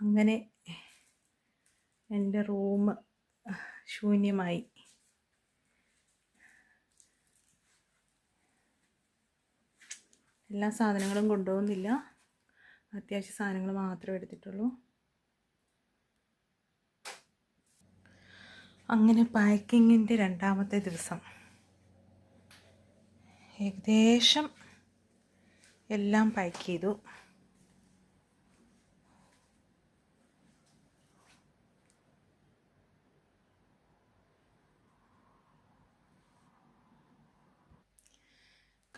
അങ്ങനെ എന്റെ റൂം ശൂന്യമായി. എല്ലാ സാധനങ്ങളും കൊണ്ടുപോകുന്നില്ല. അത്യാവശ്യ സാധനങ്ങൾ മാത്രമേ എടുത്തിട്ടുള്ളൂ. അങ്ങനെ പാക്കിങ്ങിന്റെ രണ്ടാമത്തെ ദിവസം. ഏകദേശം എല്ലാം പാക്ക് ചെയ്തു.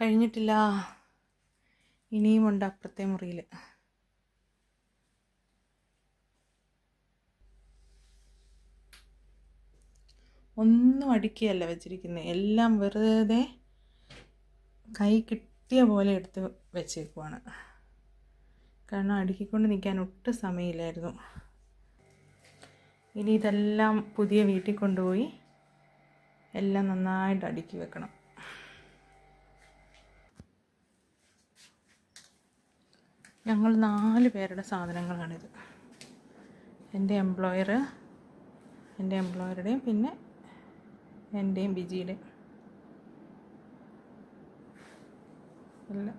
കഴിഞ്ഞിട്ടില്ല. ഇനിയുമുണ്ട് അപ്പുറത്തെ മുറിയിൽ ഒന്നും അടുക്കിയല്ല വെച്ചിരിക്കുന്നത് എല്ലാം വെറുതെ കൈ കിട്ടിയ പോലെ എടുത്ത് വെച്ചേക്കുവാണ്. കാരണം അടുക്കിക്കൊണ്ട് നിൽക്കാൻ ഒട്ടും സമയമില്ലായിരുന്നു. ഇനി ഇതെല്ലാം പുതിയ വീട്ടിൽ കൊണ്ടുപോയി എല്ലാം നന്നായിട്ട് അടുക്കി വെക്കണം. ഞങ്ങൾ നാല് പേരുടെ സാധനങ്ങളാണിത്. എന്റെ എംപ്ലോയർ എന്റെ എംപ്ലോയറുടെയും പിന്നെ എന്റെയും ബിജിയുടെയും. അല്ല.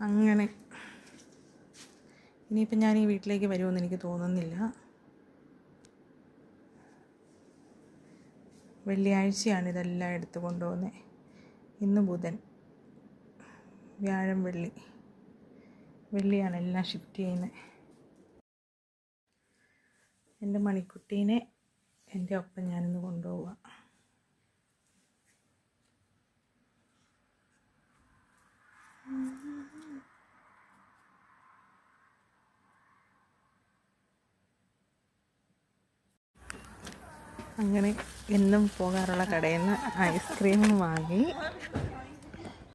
അങ്ങനെ. ഇനിയിപ്പം ഞാൻ ഈ വീട്ടിലേക്ക് വരുമെന്ന് എനിക്ക് തോന്നുന്നില്ല. വെള്ളിയാഴ്ചയാണ് ഇതെല്ലാം എടുത്തു കൊണ്ടുപോകുന്നത് ഇന്ന് ബുധൻ. വ്യാഴം വെള്ളി. വെള്ളിയാണ് എല്ലാം ഷിഫ്റ്റ് ചെയ്യുന്നത് എന്റെ മണിക്കുട്ടീനെ എന്റെ ഒപ്പം ഞാനിന്ന് കൊണ്ടുപോവുക അങ്ങനെ എന്നും പോകാറുള്ള കടയിൽ നിന്ന് ഐസ്ക്രീം വാങ്ങി.